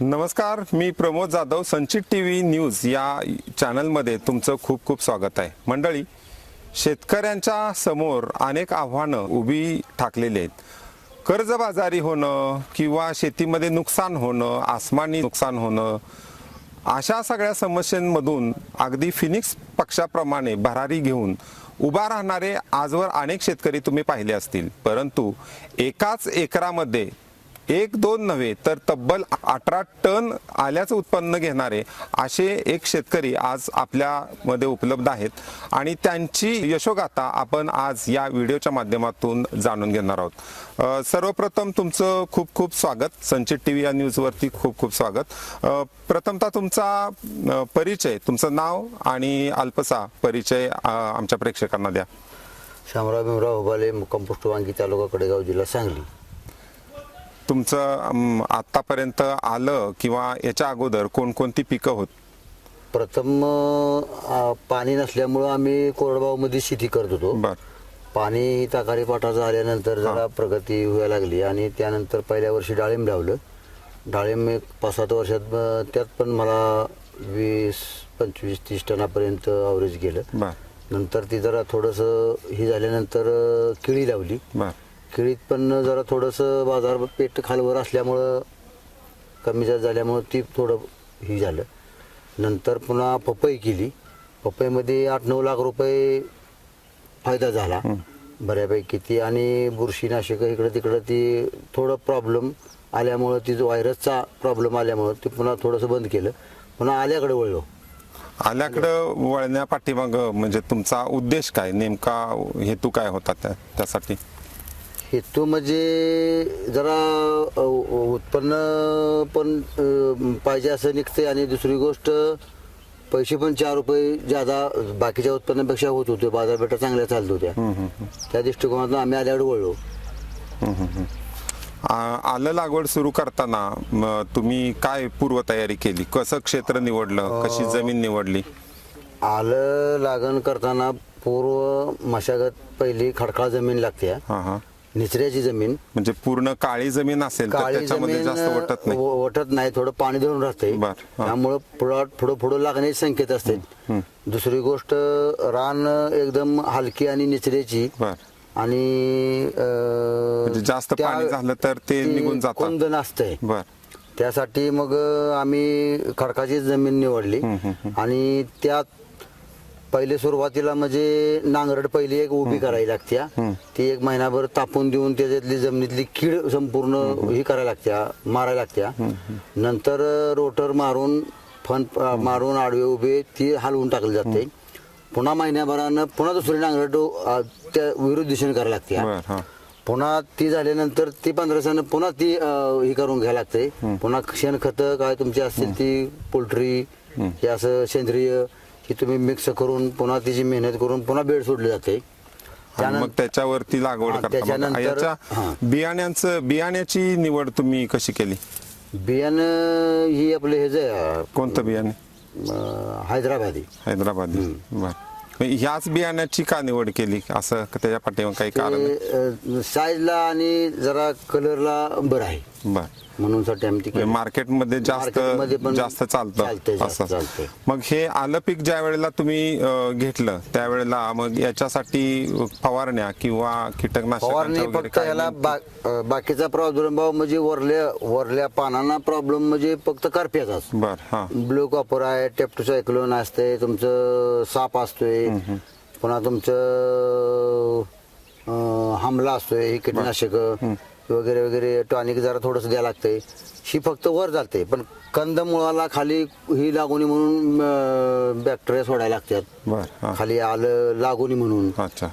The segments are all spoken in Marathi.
नमस्कार मी प्रमोद जाधव संचित टी व्ही न्यूज या चॅनलमध्ये तुमचं खूप खूप स्वागत आहे. मंडळी शेतकऱ्यांच्या समोर अनेक आव्हानं उभी ठाकलेली आहेत. कर्जबाजारी होणं किंवा शेतीमध्ये नुकसान होणं आसमानी नुकसान होणं अशा सगळ्या समस्यांमधून अगदी फिनिक्स पक्षाप्रमाणे भरारी घेऊन उभा राहणारे आजवर अनेक शेतकरी तुम्ही पाहिले असतील. परंतु एकाच एकरामध्ये एक दोन नव्हे तर तब्बल अठरा टन आल्याचं उत्पन्न घेणारे असे एक शेतकरी आज आपल्यामध्ये उपलब्ध आहेत. आणि त्यांची यशोगाथा आपण आज या व्हिडिओच्या माध्यमातून जाणून घेणार आहोत. सर्वप्रथम तुमचं खूप खूप स्वागत. संचित टी व्ही या न्यूजवरती खूप खूप स्वागत. प्रथमतः तुमचा परिचय तुमचं नाव आणि अल्पसा परिचय आमच्या प्रेक्षकांना द्या. शामराव भीमराव हुबाले कंपोस्ट वांगी तालुका कडेगाव जिल्हा सांगली. तुमचं आतापर्यंत आलं किंवा याच्या अगोदर कोणकोणती पिकं होत? प्रथम अं, पाणी नसल्यामुळं आम्ही कोरडवाऊमध्ये शेती करत होतो. बर. पाणी ताकारी पाठाचं आल्यानंतर जरा प्रगती व्हायला लागली आणि त्यानंतर पहिल्या वर्षी डाळिंब लावलं. डाळिंब एक पाच सात वर्षात अं, त्यात पण मला वीस पंचवीस तीस टनापर्यंत अवरेज गेलं. बर. नंतर ती जरा थोडंसं ही झाल्यानंतर अं, केळी लावली. बर. केळीत पण जरा थोडंसं बाजार पेट खालवर असल्यामुळं कमी जास्त झाल्यामुळं ती थोडं ही झालं. नंतर पुन्हा पपई केली. पपईमध्ये आठ नऊ लाख रुपये फायदा झाला. बऱ्यापैकी ती आणि बुरशीनाशक इकडं तिकडं ती थोडं प्रॉब्लेम आल्यामुळं ती जो व्हायरसचा प्रॉब्लेम आल्यामुळं ते पुन्हा थोडंसं बंद केलं. पुन्हा आल्याकडे वळलो. आल्याकडं वळण्या पाठीमाग म्हणजे तुमचा उद्देश काय? नेमका हेतू काय होता त्या त्यासाठी? हेतू म्हणजे जरा उत्पन्न पण पाहिजे असं निघते आणि दुसरी गोष्ट पैसे पण चार रुपये ज्यादा बाकीच्या उत्पन्नापेक्षा होत होते. बाजारपेठा चांगल्या चालत होत्या. त्या दृष्टिकोनातून आम्ही आल्याकडे वळलो. आलं लागवड सुरू करताना तुम्ही काय पूर्वतयारी केली? कसं क्षेत्र निवडलं? कशी जमीन निवडली? आलं लागण करताना पूर्व मशागत पहिली खडकाळ जमीन लागते. निचऱ्याची जमीन. म्हणजे पूर्ण काळी जमीन असेल तर काळी त्याच्यामध्ये जमीन जास्त वटत नाही. व- वटत नाही थोडं पाणी धरून राहते बर, हा. त्यामुळं प्लॉट पुढं पुढं लागण्याचे संकेत असते. दुसरी गोष्ट रान एकदम हलकी आणि निचऱ्याची. बर. आणि अं, म्हणजे जास्त त्या- पाणी झालं तर ते निघून जातं. कुंद बर. त्यासाठी मग आम्ही खडकाची जमीन निवडली. आणि त्यात पहिले सुरुवातीला म्हणजे नांगरट पहिली एक उभी करावी लागत्या. ती एक महिनाभर तापून देऊन त्याच्यातली जमिनीतली कीड संपूर्ण ही करायला लागत्या मारायला लागत्या. नंतर रोटर मारून फन मारून आडवे उभे ती हलवून टाकली जाते. पुन्हा महिन्याभरानं पुन्हा दुसरी नांगरट अ, त्या विरुद्ध दिशेने करायला हा. पुन्हा ती झाल्यानंतर ती पंधरा दिवसानं पुन्हा ती हे करून घ्यायला लागते. पुन्हा शेणखत काय तुमची असतील ती पोल्ट्री हे असं सेंद्रिय ही तुम्ही मिक्स करून पुन्हा तिची मेहनत करून पुन्हा बेड सोडले जाते. आणि मग त्याच्यावरती लागवड हा, करता मग. त्याच्यानंतर- याच्या हा. बियाण्यांचं बियाण्याची निवड तुम्ही कशी केली? बियाणं ही आपले हे जे अं, कोणतं बियाणे? हैदराबादी. हैदराबादी. बर. मग ह्याच बियाण्याची का निवड केली? असं का त्याच्या पाठीमाग काही कारण? आहे? साईजला आणि जरा कलरला बरं आहे. बर. म्हणून साठी आम्ही ती म्हणजे. मार्केटमध्ये जास्त मार्केटमध्ये पण जास्त चालतंय, चालतं जास्त असं. चालतंय. मग हे आलं पीक ज्या वेळेला तुम्ही अं, घेतलं त्यावेळेला मग याच्यासाठी फवारण्या किंवा कीटकनाशक फवारणी फक्त याला बा- अं, बाकीचा प्रादुर्भाव म्हणजे वरल्या वरल्या पानांना प्रॉब्लेम म्हणजे फक्त करप्याचाच. बर हा. ब्लू कॉपर आहे टेप्टोसायक्लोन असते तुमचं साप असतोय पुन्हा तुमचं अं, हमला असतोय हे कीटकनाशक. वगैरे वगैरे टॉनिक जरा थोडस द्यायला लागतंय. ही फक्त वर जाते पण कंद मुळाला खाली ही लागोनी म्हणून बॅक्टेरिया सोडायला लागतात. बर खाली आलं लागोनी म्हणून. अच्छा.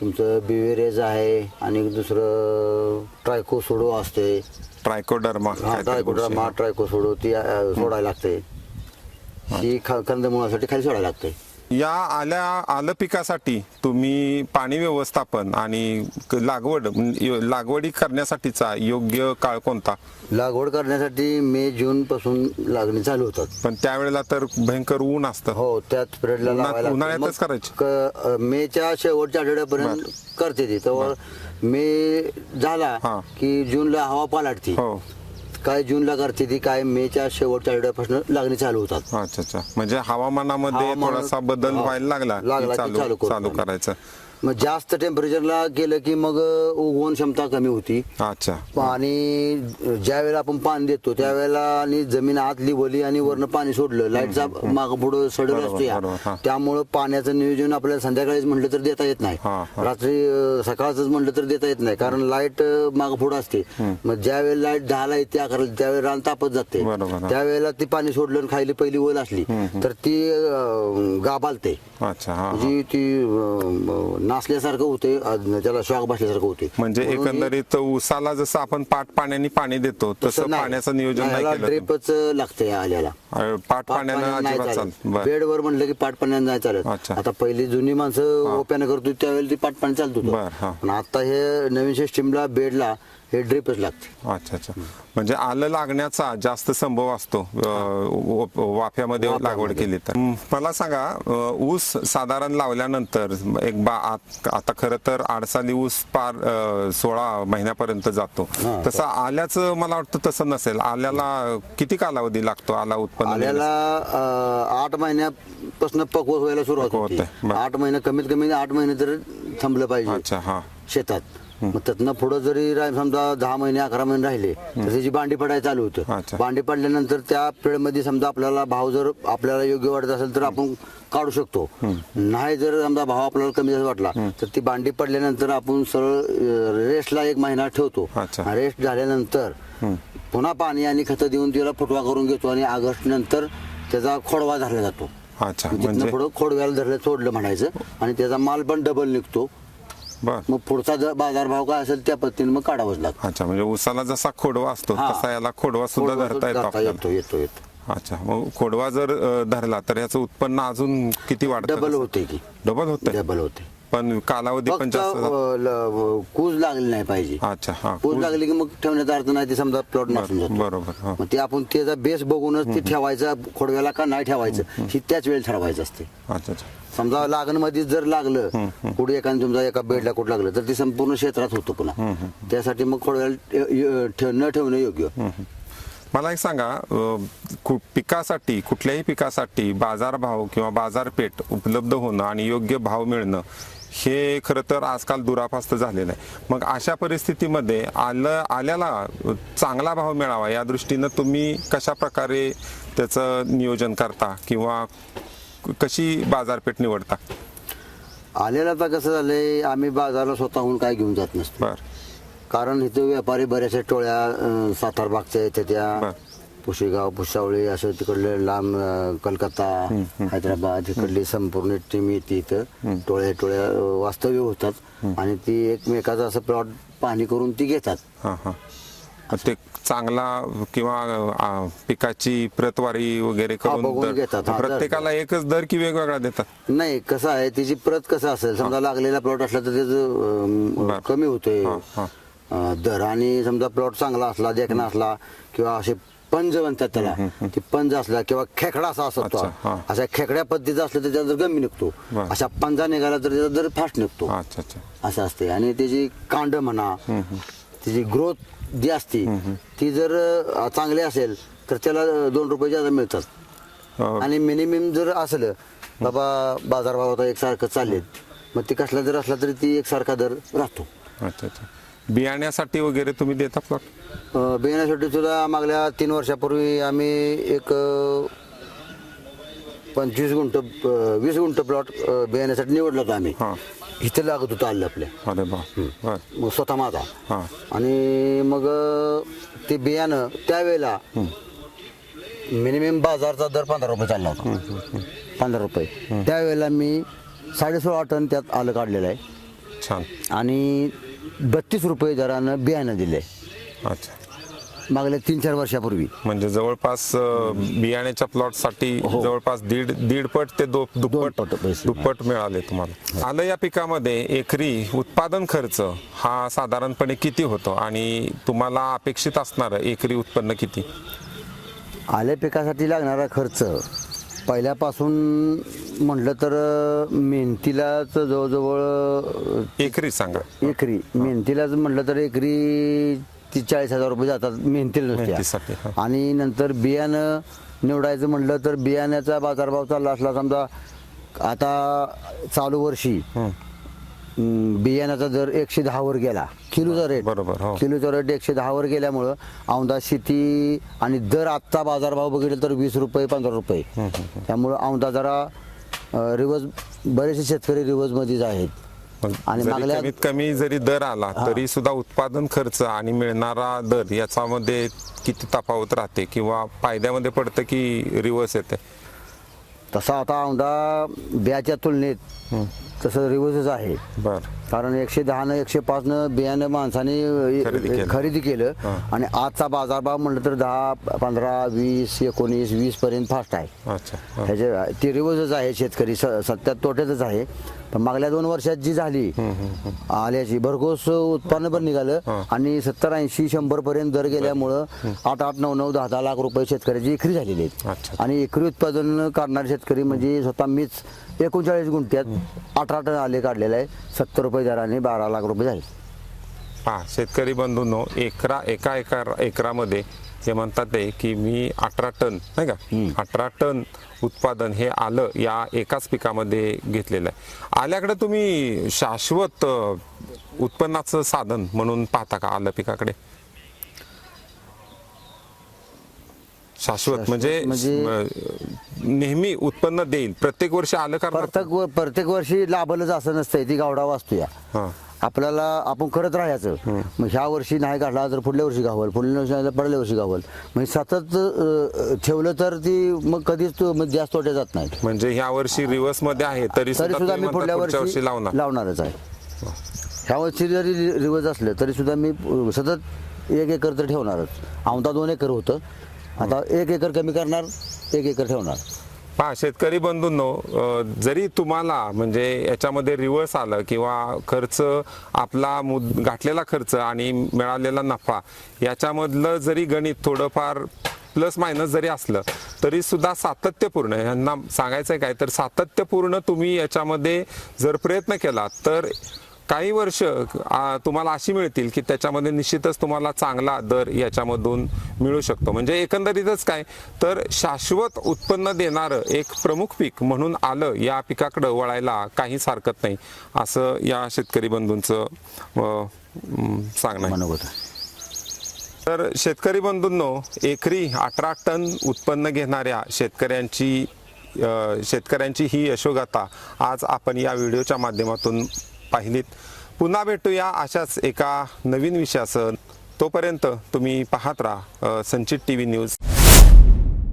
तुमचं बिवेरेज आहे आणि दुसरं ट्रायकोसोडो असते ट्रायकोडर्मा ट्रायकोड्रामा ट्रायकोसोडो ती सोडायला लागते ही. ख- कंदमुळासाठी खाली सोडायला लागते या आल्या आलं पिकासाठी तुम्ही पाणी व्यवस्थापन आणि लागवड म्हणजे लागवडी करण्यासाठीचा योग्य काळ कोणता? लागवड करण्यासाठी मे जून पासून लागणी चालू होतात. पण त्यावेळेला तर भयंकर ऊन असतं. हो त्याच पिरियडला उन्हात- लावायला लागतं. उन्हाळ्यातच मग करायची? क- मेच्या शेवटच्या आठवड्यापर्यंत करते ती. तर मे झाला हा. की जूनला हवा पालटती हो. काय जूनला करते ती काय मेच्या शेवटच्या आठवड्यापासून लागणी चालू होतात अच्छा अच्छा म्हणजे हवामानामध्ये हवामान- थोडासा बदल हा. व्हायला लागला की लागला की चालू चालू चालू. करायचं मग जास्त टेम्परेचरला गेलं की मग उगवण क्षमता कमी होती. अच्छा. आणि ज्या वेळेला आपण पाणी देतो त्यावेळेला आणि जमीन आतली वली आणि वरनं पाणी सोडलं लाईटचा माग पुढं सडल असतो या. त्यामुळं पाण्याचं नियोजन आपल्याला संध्याकाळीच म्हटलं तर देता येत नाही. रात्री सकाळच म्हटलं तर देता येत नाही कारण लाइट माग पुढं असते. मग ज्या वेळेला लाइट दहाला येते अकराला त्यावेळेला रान तापत जाते. त्यावेळेला ती पाणी सोडलं आणि खायली पहिली वल असली तर ती हा. म्हणजे ती नासल्यासारखं होते त्याला शॉक बसल्यासारखं होते म्हणजे म्हणून एकंदरीत ऊसाला जसं आपण पाट पाण्याने पाणी देतो तसं नाही. पाण्याचं नियोजन नाही याला केलं तुम्ही. ड्रेपच लागतं या आल्याला अं, पाट पाण्यानं अजिबात चालत बर बेडवर म्हणलं की पाट पाण्यानं नाही चालत अच्छा. आता पहिली जुनी माणसं ओप्यानं करतो त्यावेळेला ती पाट पाणी चालत बर, हा. होतं पण आता हे नवीन सिस्टीमला बेडला हे ड्रिपच लागते. अच्छा अच्छा. म्हणजे आलं लागण्याचा जास्त संभव असतो अं, वाफ्यामध्ये लागवड केली तर. मला सांगा अं, ऊस साधारण लावल्यानंतर एक बा आत- आता खरं तर आडसाली ऊस पार अं, सोळा महिन्यापर्यंत जातो. हा, तसं आल्याचं मला वाटतं तसं नसेल. आल्याला किती कालावधी लागतो आला उत्पन्न आल्याला अं, आठ महिन्यापासून पक्व व्हायला सुरुवात पक्व होते. बर. आठ महिने कमीत कमी आठ महिने तर थांबलं पाहिजे अच्छा हा. शेतात. मग त्यातनं पुढं जरी समजा दहा महिने अकरा महिने राहिले तर त्याची बांडी पडायला चालू अच्छा. होतं बांडी पडल्यानंतर त्या पिरियडमध्ये समजा आपल्याला भाव जर आपल्याला योग्य वाटत असेल तर आपण काढू शकतो. नाही जर समजा भाव आपल्याला कमी जास्त वाटला तर ती बांडी पडल्यानंतर आपण सरळ रेस्टला एक महिना ठेवतो. अच्छा. रेस्ट झाल्यानंतर पुन्हा पाणी आणि खतं देऊन तिला फुटवा करून घेतो आणि ऑगस्ट नंतर त्याचा खोडवा धरला जातो. अच्छा तिथनं म्हणजे पुढं खोडव्याला धरलं सोडलं म्हणायचं. आणि त्याचा माल पण डबल निघतो. बर. मग पुढचा जर बाजारभाव काय असेल त्या पद्धतीने मग काढावंच लागतं. अच्छा म्हणजे ऊसाला जसा खोडवा असतो हा. तसा याला खोडवा सुद्धा खोडवा धरता येतो धरता आपल्याला. येतो येतो अच्छा मग खोडवा जर अ, धरला तर याचं उत्पन्न अजून किती वाढतं डबल होते की. डबल होतंय? डबल होते. पण कालावधी पण फक्त जास्त जातो. अं, ल- कूज लागली नाही पाहिजे. अच्छा हा कूज लागली की मग ठेवण्याचा अर्थ नाही ते समजा प्लॉट नसून बर- जातो. बरोबर हा. मग ते आपण त्याचा बेस बघूनच ते ठेवायचं खोडव्याला का नाही ठेवायचं ही त्याच वेळी ठरवायचं असते. अच्छा अच्छा. समजा लागणमध्ये जर लागलं कुठे एका तुमचा एका बेडला कुठं लागलं तर ते संपूर्ण क्षेत्रात होतं पुन्हा. त्यासाठी मग खोडव्याला ठे- य- ठेव- न ठेवणं योग्य. मला एक सांगा अ, कु- पिकासाठी कुठल्याही पिकासाठी बाजारभाव किंवा बाजारपेठ उपलब्ध होणं आणि योग्य भाव मिळणं हे खरं तर आजकाल दुरापास्त झालेलं आहे. मग अशा परिस्थितीमध्ये आलं आल्याला चांगला भाव मिळावा या दृष्टीनं तुम्ही कशा प्रकारे त्याचं नियोजन करता किंवा कशी बाजारपेठ निवडता? आलेला आता कसं झालंय आम्ही बाजारला स्वतःहून काय घेऊन जात नसतो. बर. कारण इथं व्यापारी बऱ्याचशा टोळ्या अं, सातार बागच्या येत्या. त्या पुशेगाव भुसावळी असं तिकडले लांब अं, कलकत्ता हैदराबाद इकडली संपूर्ण टीम येते इथं. टोळ्या टोळ्या अं, वास्तव्य होतात. आणि ती एकमेकाचा असं प्लॉट पाहणी करून ती घेतात. हां हां. ते चांगला किंवा पिकाची प्रतवारी वगैरे करून बघून दर- घेतात. हा, दर- प्रत्येकाला एकच दर की वेगवेगळा देतात? नाही कसं आहे तिची प्रत कसं असेल? समजा लागलेला प्लॉट असला तर त्याचं बर. कमी होतंय. हा, हा. अं, दर आणि समजा प्लॉट चांगला असला देखणा असला किंवा असे पंज म्हणतात त्याला. ते पंज असला किंवा खेकडा असा असतो हा. अशा खेकड्या पद्धतीचा असला तर त्याचा दर कमी निघतो. बर. अशा पंजा निघाला तर त्याचा दर फास्ट निघतो. अच्छा अच्छा. असं असते आणि त्याची कांड म्हणा त्याची ग्रोथ जी असते ती जर अं, चांगली असेल तर त्याला अं, दोन रुपये जादा मिळतात. अ, आणि मिनिमम जर असलं बाबा बाजारभाव आता एकसारखं चाललेत. मग ती कसला जर असला तरी ती एकसारखा दर राहतो. अच्छा अच्छा. बियाण्यासाठी वगैरे तुम्ही देता प्लॉट अं, बियाण्यासाठी सुद्धा मागल्या तीन वर्षापूर्वी आम्ही एक अं, पंचवीस गुंठ अं, वीस गुंठ प्लॉट बियाण्यासाठी निवडला होता आम्ही. हां. इथं लागत होतं आलं आपल्या. अरे बा. बर मग स्वतः माझा. हां. आणि मग अं, ते बियाणं त्यावेळेला मिनिमम बाजारचा दर पंधरा रुपये चालला होता. पंधरा रुपये. त्यावेळेला मी साडेसोळा टन त्यात आलं काढलेलं आहे. छान. आणि बत्तीस रुपये दरानं बियाणं दिले. अच्छा. मागल्या तीन चार वर्षापूर्वी. म्हणजे जवळपास अ, बियाण्याच्या प्लॉटसाठी जवळपास दीड दीड पट ते दो दुप्पट हो. पट पैसे. दुप्पट मिळाले तुम्हाला. आलं या पिकामध्ये एकरी उत्पादन खर्च हा साधारणपणे किती होतो? आणि तुम्हाला अपेक्षित असणारं एकरी उत्पन्न किती? आल्या पिकासाठी लागणारा खर्च पहिल्यापासून म्हटलं तर मेहनतीलाच जवळजवळ एकरी सांगा. एकरी. मेहनतीलाच म्हटलं तर एकरी तीस चाळीस हजार रुपये जातात मेहनतीला. आणि नंतर बियाणं निवडायचं म्हटलं तर बियाण्याचा बाजारभाव चालला असला समजा आता चालू वर्षी अं, बियाण्याचा दर एकशे दहावर गेला. किलोचा रेट बरोबर, हो. किलोचा रेट एकशे दहावर गेल्यामुळं औंधा शेती आणि दर आत्ता बाजारभाव बघितलं तर वीस रुपये पंधरा रुपये. त्यामुळं औंधा जरा रिवर्स बरेचसे शेतकरी रिवर्समध्येच आहेत. मग आणि जरी मागल्या- कमीत कमी जरी दर आला तरी सुद्धा उत्पादन खर्च आणि मिळणारा दर याच्यामध्ये किती तफावत राहते किंवा फायद्यामध्ये पडतं की रिवर्स येते? तसा आता औंधा ब्याच्या तुलनेत तसं रिवर्सच आहे. बर. कारण एकशे दहानं एकशे पाचनं बियाणं माणसाने खरेदी केलं. खरेदी केलं. आणि आजचा बाजारभाव म्हटलं तर दहा पंधरा वीस एकोणीस वीस पर्यंत फास्ट आहे. अच्छा. हा. ह्याचे ते रिवर्सच आहे शेतकरी. स- सध्या तोट्यातच आहे. पण मागल्या दोन वर्षात जी झाली आल्याची भरघोस उत्पन्न पण निघालं. आणि सत्तर ऐंशी शंभर पर्यंत दर गेल्यामुळं आठ आठ नऊ नऊ दहा दहा लाख रुपये शेतकऱ्याची एकरी झालेली आहेत. अच्छा. आणि एकरी उत्पादन काढणारे शेतकरी म्हणजे स्वतः मीच एकोणचाळीस गुंठ्यात अठरा टन आले काढलेले आहे. सत्तर रुपये दराने बारा लाख रुपये झाले. पहा शेतकरी बंधूंनो एकरा एका एकर एकरामध्ये हे म्हणतात ते की मी अठरा टन नाही का? अठरा टन उत्पादन हे आलं या एकाच पिकामध्ये घेतलेलं आहे. आल्याकडे तुम्ही शाश्वत उत्पन्नाचं साधन म्हणून पाहता का आलं पिकाकडे? शाश्वत म्हणजे म्हणजे- नेहमी उत्पन्न देईल. प्रत्येक वर्षी आलं करणार प्रत्येक व- प्रत्येक वर्षी लाभलच असं नसतंय ती गावडा वाचतो या हा. आपल्याला आपण करत राहायचं. मग ह्या वर्षी नाही काढला तर पुढल्या वर्षी गावल पुढल्या वर्षी नाही तर पुढल्या वर्षी गावल. म्हणजे सतत अं, ठेवलं तर ती मग कधीच तो- जास्त तोटे जात नाही म्हणजे ह्या वर्षी रिव्हर्समध्ये आहे तरी तरी सुद्धा सुद्धा तुम्ही मी पुढल्या म्हणता वर्षी लावणार. लावणारच आहे. ह्या वर्षी जरी रिवर्स असलं तरी सुद्धा मी अं, सतत एक एकर तर ठेवणारच. औंधा दोन एकर होतं. आता एक एकर कमी करणार एक एकर ठेवणार. पहा शेतकरी बंधूंनो अ, जरी तुम्हाला म्हणजे याच्यामध्ये रिव्हर्स आलं किंवा खर्च आपला मुद गाठलेला खर्च आणि मिळालेला नफा याच्यामधलं जरी गणित थोडंफार प्लस मायनस जरी असलं तरी सुद्धा सातत्यपूर्ण यांना सांगायचं आहे काय? तर सातत्यपूर्ण तुम्ही याच्यामध्ये जर प्रयत्न केला तर काही वर्ष तुम्हाला अशी मिळतील की त्याच्यामध्ये निश्चितच तुम्हाला चांगला दर याच्यामधून मिळू शकतो म्हणजे एकंदरीतच काय तर शाश्वत उत्पन्न देणारं एक प्रमुख पीक म्हणून आलं या पिकाकडं वळायला काहीच हरकत नाही असं या शेतकरी बंधूंचं सांगणं. मनोगत तर शेतकरी बंधूंनो एकरी अठरा टन उत्पन्न घेणाऱ्या शेतकऱ्यांची शेतकऱ्यांची ही यशोगाथा आज आपण या व्हिडिओच्या माध्यमातून पाहिलीत. पुन्हा भेटूया अशाच एका नवीन विषयासह. तोपर्यंत तुम्ही पाहत राहा संचित टी व्ही न्यूज.